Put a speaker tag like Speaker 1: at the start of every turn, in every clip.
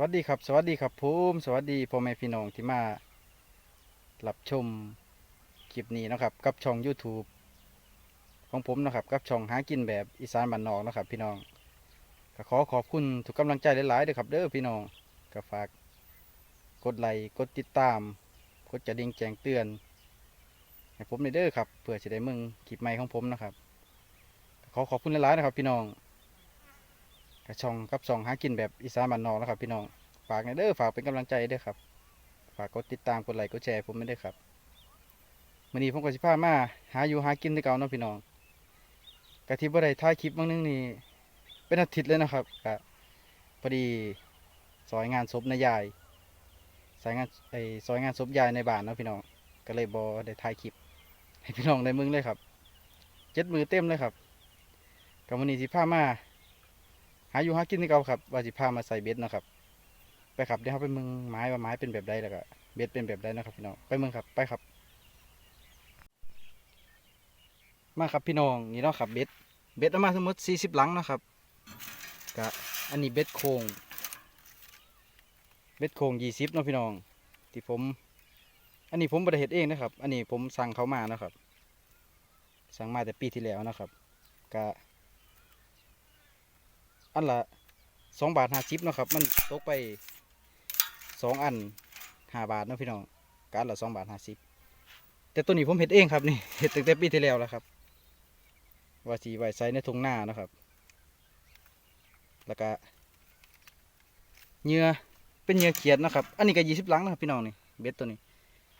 Speaker 1: วัสดีครับ สวัสดีครับผมสวัสดีพ่อแม่พี่น้องที่มารับชมคลิปนี้นะครับ กับช่อง YouTube ของผมนะครับกับช่องหากินแบบอีสานบ้านนอกนะครับ พี่น้องก็ขอขอบคุณทุกกำลังใจหลายๆเด้อครับ เด้อพี่น้องก็ฝากกดไลค์กดติดตาม กดกระดิ่งแจ้งเตือนให้ผมในเด้อครับเพื่อจะได้มึงคลิปใหม่ของผมนะครับ ขอขอบคุณหลายๆนะครับ พี่น้อง กระชองกับช่องหากินแบบอีสานบ้านนอกนะครับพี่น้องฝากในเด้อฝากเป็นกำลังใจด้วยครับ ฝากกดติดตามกดไลค์กดแชร์ผมไม่ได้วยครับมื้อนี้ผมก็สิพามาหาอยู่หากินด้วยกันเนาะพี่น้องกะที่บ่ได้ถ่ายคลิปบางนึงนี่เป็นอาทิตย์เลยนะครับกะพอดีซอยงานศพนายายสายงานไอซอยงานศพยายในบ้านเนาะพี่น้องก็เลยบ่ได้ถ่ายคลิป ให้พี่น้องได้มึงเลยครับเจ็ดมือเต็มเลยครับกับมื้อนี้สิพามา หาอยู่หากินที่เก่าครับว่าสิพามาใส่เบ็ดเนาะครับ ไปครับเดี๋ยวเราไปเมืองไม้ว่าไม้เป็นแบบใดแล้วก็เบ็ดเป็นแบบใดนะครับพี่น้องไปเมืองครับไปครับ มาครับพี่น้องนี่เนาะครับเบ็ดเบ็ดเอามาทั้งหมดสี่สิบหลังนะครับกะอันนี้เบ็ดโคงเบ็ดโคงยี่สิบเนาะพี่น้องที่ผม อันนี้ผมบริเหตุเองนะครับ อันนี้ผมสั่งเขามานะครับ สั่งมาแต่ปีที่แล้วนะครับกะ อันละสองบาทห้าสิบนะครับ มันตกไปสองอันห้าบาทนะพี่น้องกอันละสองบาทห้าสิบแต่ตัวนี้ผมเห็ดเองครับนี่เห็ดตั้งแต่ปีที่แล้วแล้วครับว่าสีไว้ใสในทุ่งนานะครับ แล้วก็เหยื่อเป็นเหยื่อเขียดนะครับ อันนี้ก็ยี่สิบลังนะครับพี่น้องนี่เบ็ดตัวนี้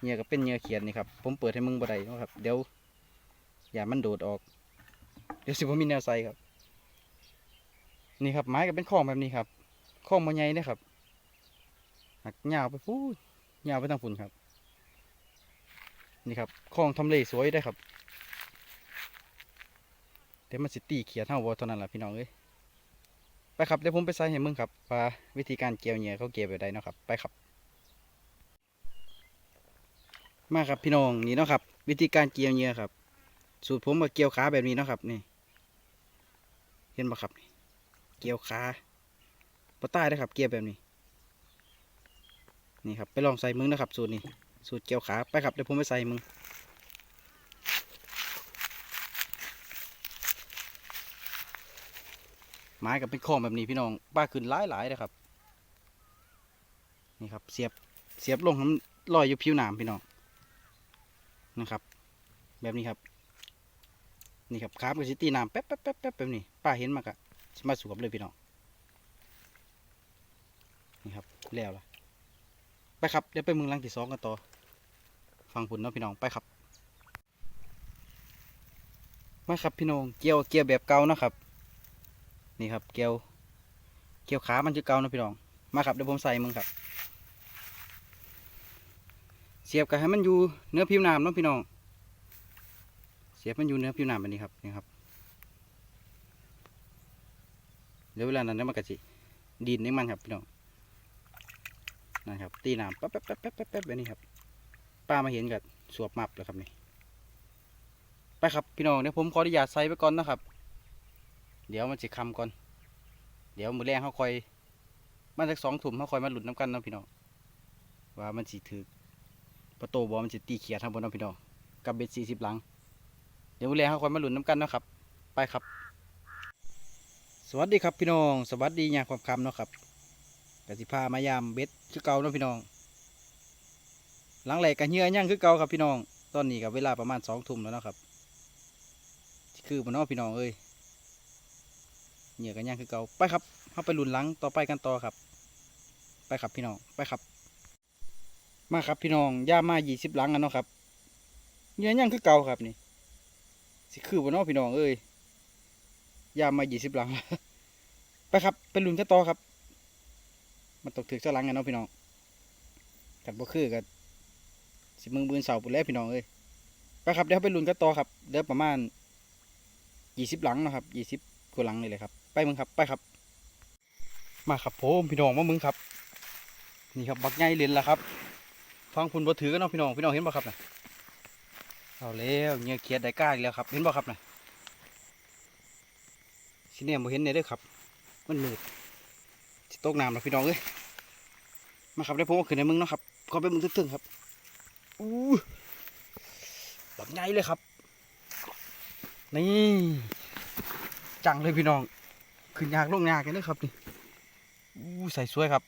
Speaker 1: เหยื่อก็เป็นเหยื่อเขียดนี่ครับผมเปิดให้มึงบ่ได้นะครับ เดี๋ยวอย่ามันโดดออก เดี๋ยวสิผมมีแนวใสครับ นี่ครับไม้ก็เป็นข้องแบบนี้ครับข้องมันใหญ่นะครับหักยาวไปพูดยาวไปทางฝุ่นครับ นี่ครับข้องทำเลสวยได้ครับเดี๋ยวมันสิตีเขียเท่าวัเท่านั้นแหละพี่น้องเอ้ยไปครับเดี๋ยวผมไปใส่ให้มึงครับว่าวิธีการเกี่ยวเหยื่อเขาเกี่ยวแบบใดเนาะครับ ไปครับ มาครับพี่น้องนี่เนาะครับ วิธีการเกี่ยวเหยื่อครับ สูตรผมก็เกี่ยวขาแบบนี้เนาะครับนี่ เห็นปะครับนี่ เกียวขาปะใต้ได้ครับ เกียวแบบนี้ นี่ครับ ไปลองใส่มึงนะครับ สูตรนี้ สูตรเกียวขา ไปครับ เดี๋ยวผมไปใส่มึงไม้กับเป็นข้องแบบนี้พี่น้องป้าขึ้นหลายหลายๆนะครับ นี่ครับ เสียบ เสียบลงน้ำลอยอยู่ผิวหนามพี่น้อง นะครับ แบบนี้ครับ นี่ครับขาบกับซิตีน้ำแป๊บแป๊บแป๊บแป๊บแบบนี้ป้าเห็นมากอะ มาสวมเลยพี่น้องนี่ครับแล้วล่ะไปครับเดี๋ยวไปเมืองลังที่สองกันต่อฟังผลเนาะพี่น้องไปครับมาครับพี่น้องเกี่ยวเกี่ยวแบบเก่านะครับ นี่ครับเกี่ยวเกี่ยวขามันจะเก่านะพี่น้องมาครับเดี๋ยวผมใส่มึงครับ เสียบกันให้มันอยู่เนื้อผิวน้ำเนาะพี่น้องเสียบมันอยู่เนื้อผิวน้ำแบบนี้ครับนี่ครับ เดี๋ยวเวลานั้นมันก็สิดินในมันครับพี่น้องนะครับ ตีน้ำแป๊บแป๊บแป๊บแป๊บแป๊บแป๊บแบบนี้ครับป้ามาเห็นกับสวบมับแล้วครับนี่ไปครับพี่น้องเดี๋ยวผมขออนุญาตใส่ไปก่อนนะครับ เดี๋ยวมันจะคำก่อน เดี๋ยวมือแรงเขาคอยมันสักสองถุ่มเขาคอยมาหลุดน้ำกันนะพี่น้องว่ามันสีถือประตูบอมันจะตีเขียดทางบนนะพี่น้องกับเบ็ดสี่สิบหลัง เดี๋ยวมือแรงเขาคอยมาหลุดน้ำกันนะครับ ไปครับ วัสดีครับพี่น้องสวัสดียามความคำเนาะครับกสิพามายามเบ็ดคือเก่าเนาะพี่น้อง หลังแหลกกันเหื่อย่างคือเก่าครับพี่น้อง ตอนนี้กับเวลาประมาณสองทุ่มแล้วนะครับ คือมันเนาะพี่น้องเอ้ยเหยื่อกันย่างคือเก่าไปครับเข้าไปลุนหลังต่อไปกันต่อครับ ไปครับพี่น้องไปครับ มาครับพี่น้องย่ามายี่สิบหลังกันเนาะครับเหยื่อย่างคือเก่าครับนี่สิคือบ่เนาะพี่น้องเอ้ย ยามมายี่สิบหลัง ไปครับไปลุนกันต่อครับ มันตกถึกเจ้าหลังกันเนาะพี่น้องกันบ่คือกันสิมึงบืนเสาปุ่นแล้วพี่น้องเอ้ยไปครับเดี๋ยวไปลุนกันต่อครับเดี๋ยวประมาณยี่สิบหลังนะครับยี่สิบกว่าหลังนี่เลยครับ ไปมึงครับไปครับ มาครับผมพี่น้องมามึงครับ นี่ครับบักใหญ่เลนแล้วครับฟังคุณบ่ถือกันเนาะพี่น้องพี่น้องเห็นบ่ครับนะเอาแล้วเงี้ยเขียดได้กล้าอีกแล้วครับ เห็นบ่ครับนะ สิเนี่ยบ่เห็นเนี่ยเด้อครับ มันมืดสิตกน้ำแล้วพี่น้องเอ้ยมาครับได้ผมเอาขึ้นในมึงเนาะครับขอไปมึงตึงๆครับอู้แบบใหญ่เลยครับ นี่จังเลยพี่น้อง ขึ้นยากลงยากกันเลยครับนี่อู้ใส่สวยครับ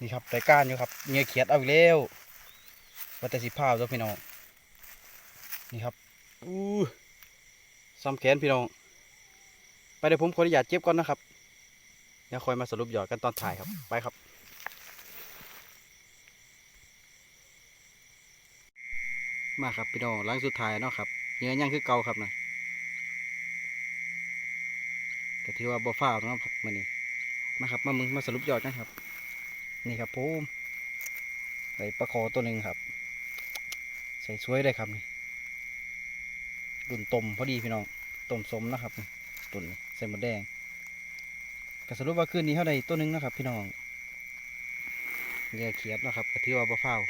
Speaker 1: นี่ครับแต่ก้านอยู่ครับเงียเขียดเอาอีกแล้ววัตสิภาพตัวพี่น้อง นี่ครับอู้ ซ้ำแขนพี่น้อง ไปเดี๋ยวผมขออนุญาตเก็บก่อนนะครับ เดี๋ยวคอยมาสรุปยอดกันตอนถ่ายครับ ไปครับ มาครับพี่น้องหลังสุดท้ายเนาะครับเนื้อย่างคือเก่าครับนะก็ถือว่าบ่ฟ้าวเนาะครับมื่อนี้มาครับมามึงมาสรุปยอดกันครับ นี่ครับผมใส่ปลาคอตัวหนึ่งครับ ใส่สวยเลยครับนี่ ดุนต้มพอดีพี่น้องต้มสมนะครับนี่ตุนใส่หมดแดงก็สรุปว่าคืนนี้เท่าใดตัวหนึ่งนะครับ พี่น้องเงี้ยเขียดนะครับก็ถือว่าบ่ฟ้าว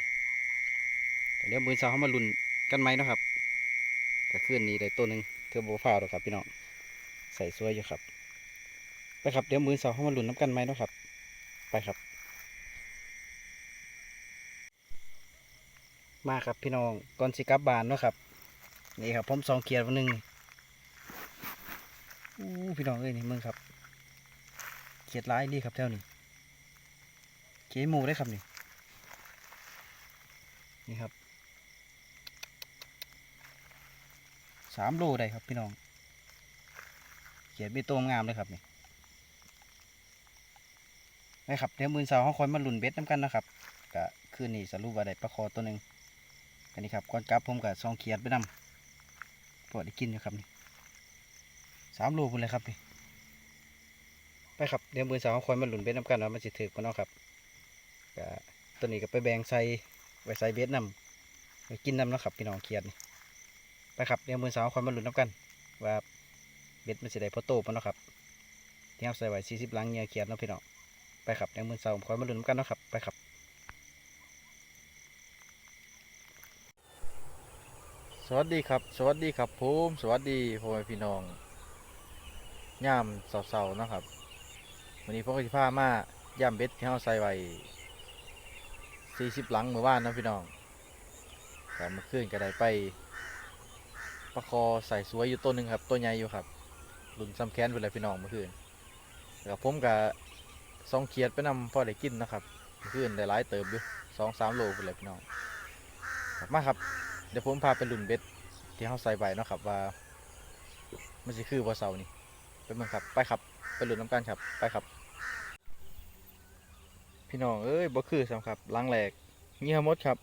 Speaker 1: ก็เดี๋ยวมือเช้าเขามาลุ้นกันไหมนะครับก็คืนนี้ได้ตัวหนึ่งถือว่าบ่ฟ้าหรอกครับ พี่น้องใส่สวยอยู่ครับ ไปครับเดี๋ยวมือเช้าเขามาลุ้นน้ำกันไหมนะครับ ไปครับ มาครับพี่น้องก่อนสิกลับบ้านนะครับ นี่ครับผมสองเกียร์วันหนึ่งอู้พี่น้องเอ้ยนี่มึงครับเขียดร้ายดีครับแถวนี้เขียดหมูได้ครับนี่นี่ครับสามโลได้ครับพี่น้องเขียดเบตงงามเลยครับนี่ไปครับเดี๋ยวมือสาร์เขาคอยมาหลุนเบ็ดน้ำกันนะครับก็คืนนี้สรุปว่าได้ปลาคอตัวหนึ่งอันนี้ครับก่อนกลับผมกับซองเขียดไปนำพ อได้กินอยู่ครับนี่สามโลพุ่นเลยครับนี่ไปครับเดี๋ยวมือสาวคอยมาหลุนเบ็ดน้ำกันว่ามันสิถือกันเนาะครับก็ตัวนี้ก็ไปแบ่งใส่ไว้ใส่เบ็ดนำไปกินน้ำเนาะครับพี่น้องเขียดนี่ไปครับเดี๋ยวมือสาวคอยมาหลุนน้ำกัน ว่าเบ็ดมันสิได้พอโตปะเนาะครับที่เอาใส่ไว้สี่สิบลังเงียเขียดเนาะพี่น้องไปครับเดี๋ยวมือสาวคอยมาหลุนน้ำกันเนาะครับไปครับ
Speaker 2: สวัสดีครับ สวัสดีครับผมสวัสดีพ่อแม่พี่น้องย่ามเสาๆนะครับวันนี้ผมก็สิพามาย่ามเบ็ดที่เราใส่ไว้40หลังเมื่อวานนะพี่น้องแต่เมื่อคืนก็ไดไปประคอใส่สวยอยู่ต้นหนึ่งครับตัวใหญ่อยู่ครับรุ่นซ้ำแขนไปเลยพี่น้องเมื่อคืนแล้วผมกับซองเขียดไปนำพ่อได้กินนะครับเมื่อคืนได้หลายเติบอยู่สองสามโลไปเลยพี่น้องมาครับ เดี๋ยวผมพาไปลุ่นเบ็ดที่เขาใส่ใบเนาะครับว่ามันจะคือว่เสานี่ไปเมืองครับ ไปครับ ไปลุ่นน้ำกันครับ ไปครับ พี่น้องเอ้ยบ่คือสำครับล้างแหลกเงียมดครับ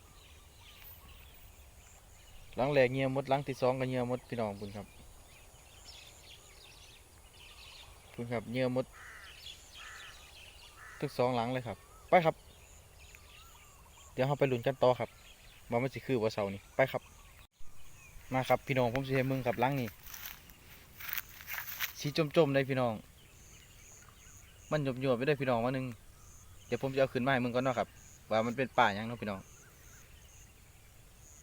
Speaker 2: ล้างแหลกเงียมดล้างที่สองก็เงียมดพี่น้องคุณครับคุณครับเงียมดทั้งสองหลังเลยครับ ไปครับ เดี๋ยวเราไปลุ่นกันต่อครับ ว่ามันสิคือว่าเสานี่ไปครับ มาครับพี่น้องผมสิให้มึงครับหลังนี่สีจมๆเลยพี่น้อง มันหยบๆไปได้พี่น้องมาหนึงเดี๋ยวผมจะเอาขึ้นมาให้มึงก่อนเนาะครับ ว่ามันเป็นป่ายังเนาะพี่น้อง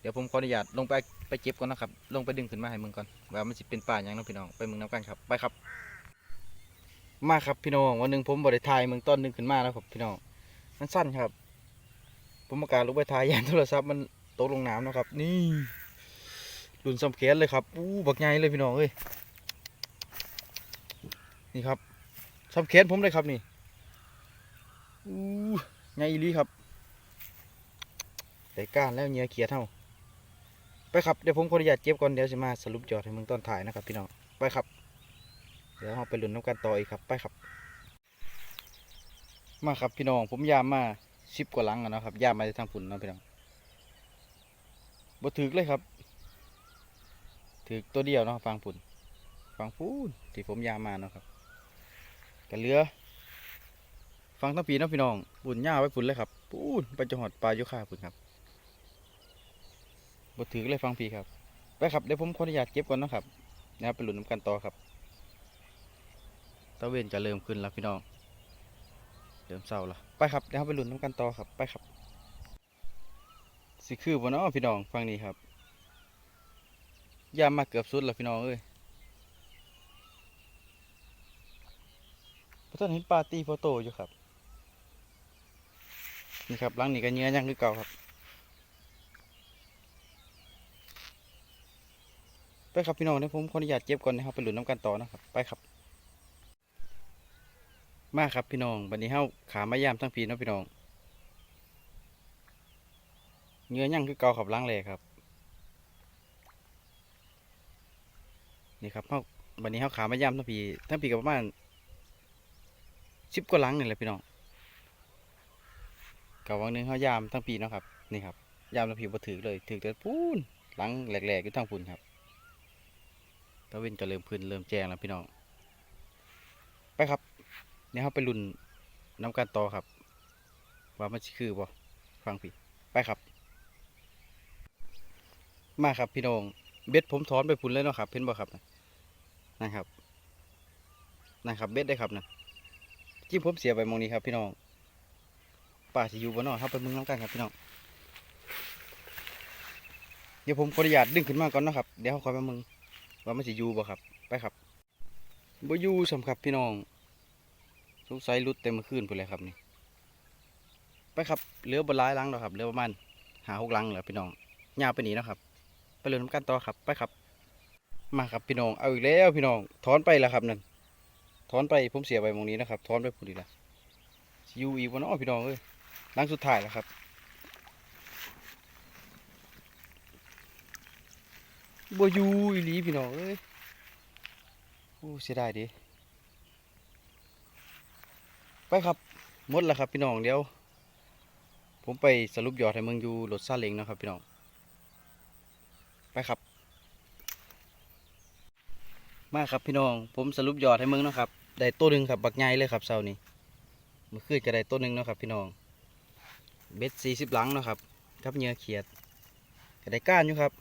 Speaker 2: เดี๋ยวผมขออนุญาตลงไปไปเก็บก่อนนะครับ ลงไปดึงขึ้นมาให้มึงก่อน ว่ามันสิเป็นป่ายังเนาะพี่น้อง ไปมึงน้ำกันครับ ไปครับ
Speaker 1: มาครับพี่น้องวันหนึ่งผมบริทายมืองต้นหนึ่งขึ้นมาแล้วครับพี่น้อง มันสั้นครับ ผมประกาศลงไปทายยานโทรศัพท์มัน ตกลงน้ำนะครับ นี่ดุนสำเขนเลยครับอู้บักใหญ่เลยพี่น้องเอ้ยนี่ครับสำเขนผมเลยครับนี่อู้ใหญ่อีหลีครับแต่ก้านแล้วเหงียเขียดเท่าไปครับเดี๋ยวผมขออนุญาตเก็บก่อนเดี๋ยวจะมาสรุปยอดให้มืองต้นถ่ายนะครับพี่น้องไปครับ เดี๋ยวเราไปลุ้นน้ำกันต่ออีกครับไปครับ มาครับพี่น้องผมยามมาสิบกว่าหลังอะนะครับยามมาจากทางฝุ่นนะพี่น้อง บ่ถึกเลยครับถึกตัวเดียวเนาะฟังฝุ่นฟังฝุ่นที่ผมยามาเนาะครับกันเหลือ ฟังทั้งปีเนาะพี่น้องฝุ่นย่าไว้ฝุ่นเลยครับปูนไปจังหวัดปลายุค่าฝุ่นครับบ่ถึกเลยฟังพีครับไปครับเดี๋ยวผมขออนุญาตเก็บก่อนเนาะครับแล้วไปหลุนน้ำกันต่อครับตะเวนจะเริ่มขึ้นแล้วพี่น้องเริ่มเศร้าล้วไปครับเดี๋ยวไปหลุนน้ำกันต่อครับไปครับ สิคือบ่เนาะพี่น้องฟังนี้ครับยามมาเกือบสุดแล้วพี่น้องเอ้ยพระท่านเห็นปาร์ตี้โฟโต้อยู่ครับ นี่ครับหลังนี่ก็เนื้อย่างคือเก่าครับ ไปครับพี่น้องเดี๋ยวผมขออนุญาตเก็บก่อนนะครับไปหลุนน้ำกันต่อนะครับ ไปครับ มาครับพี่น้องวันนี้เฮาขามายามทั้งปีนะพี่น้อง เนื้อย่างคือเกาขับล้างเลยครับ นี่ครับเฮาวันนี้เฮาขามายามทั้งปีทั้งปีกับประมาณสิบกว่าหลังนี่แหละพี่น้องกับวังหนึงเฮายามทั้งปีเนาะครับนี่ครับยามทั้งปีบ่ถือเลยถือแต่พูนหลังแหลกๆอยู่ทั้งพูนครับตะเวนก็เริ่มพื้นเริ่มแจงแล้วพี่น้อง ไปครับเดี๋ยเราไปลุ่นน้ำกันต่อครับ ว่ามันคือบ่ฟังพี่ไปครับ มาครับพี่น้องเบ็ดผมถอนไปพุ่นเลยเนาะครับเห็นบ่ครับนะครับนะครับเบ็ดได้ครับนะจิ้มผมเสียไปมองนี้ครับพี่น้องป่าสิอยู่บ่เนาะครับไปมึงน้ำกันครับพี่น้องเดี๋ยวผมขออนุญาตดึงขึ้นมาก่อนเนาะครับเดี๋ยวเขาคอยมามึงว่ามันสิอยู่บ่ครับ ไปครับบ่อยู่สำครับพี่น้อง สงสัยรุดเต็มมื่อคืนพุ่นเลยครับนี่ไปครับเหลือบ่หลายลังแล้วครับเหลือประมาณหาหกลังแล้วพี่น้องยาวไปหนีนาะครับ ไปเริ่มกันต่อครับ ไปครับ มาครับพี่น้อง เอาอีกแล้วพี่น้อง ถอนไปแล้วครับนั่น ถอนไปผมเสียไปมองนี้นะครับ ถอนไปพุ่นอีล้วสิอยู่อีกบ่เนาะพี่น้องเอ้ยลังสุดท้ายแล้วครับบ่อยูอีลีพี่น้องเอ้ยโอ้เสียดายดิไปครับหมดแล้วครับพี่น้องเดี๋ยว ผมไปสรุปยอดให้เมืองอยู่รถซาเล้งนะครับพี่น้อง ไปครับ มาครับพี่น้อง ผมสรุปยอดให้มืองนะครับ ได้ตัวหนึ่งครับ บักใหญ่เลยครับเช้านี้มื่อคืนก็ได้ตัวหนึ่งนะครับ พี่น้อง เบ็ดสี่สิบหลังนะครับกับเหยื่อเขียดก็ได้ก้านอยู่ครับ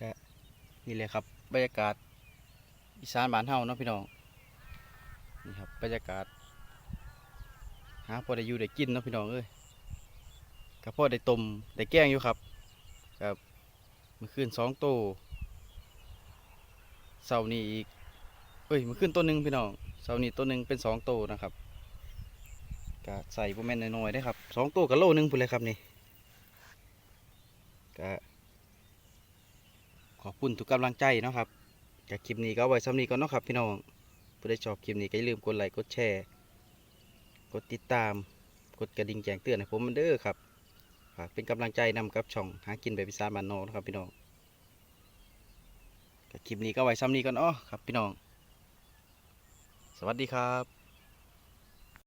Speaker 1: ก็นี่เลยครับ บรรยากาศอีสานบ้านเฮาเนาะพี่น้อง นี่ครับบรรยากาศหาพอได้อยู่ได้กินเนาะพี่น้องเอ้ยกับพ่อได้ต้มได้แกงอยู่ครับ มื่อคืนสองโตวเสาร์นี้อีกเอ้ยมื่อคืนตัวหนึ่งพี่น้องเสาร์นี้ตัวหนึ่งเป็นสองโตวนะครับก็ใส่ประมาณน้อยๆได้ครับสองโตวกับโลหนึ่งพุ่นเลยครับนี่ก็ขอบคุณทุกกำลังใจนะครับกับคลิปนี้ก็ไว้ซ้ำนี้ก่อนเนาะครับ พี่น้องผู้ใดชอบคลิปนี้ก็อย่าลืมกดไลค์กดแชร์ กดติดตาม กดกระดิ่งแจ้งเตือนให้ผมมันเด้อครับากเป็นกำลังใจนำกับช่องหากินแบบพิซาบานนอกนะครับพี่น้องคลิปนี้ก็ไว้ซ้ำนี้ก่อนอ้อครับพี่น้อง สวัสดีครับ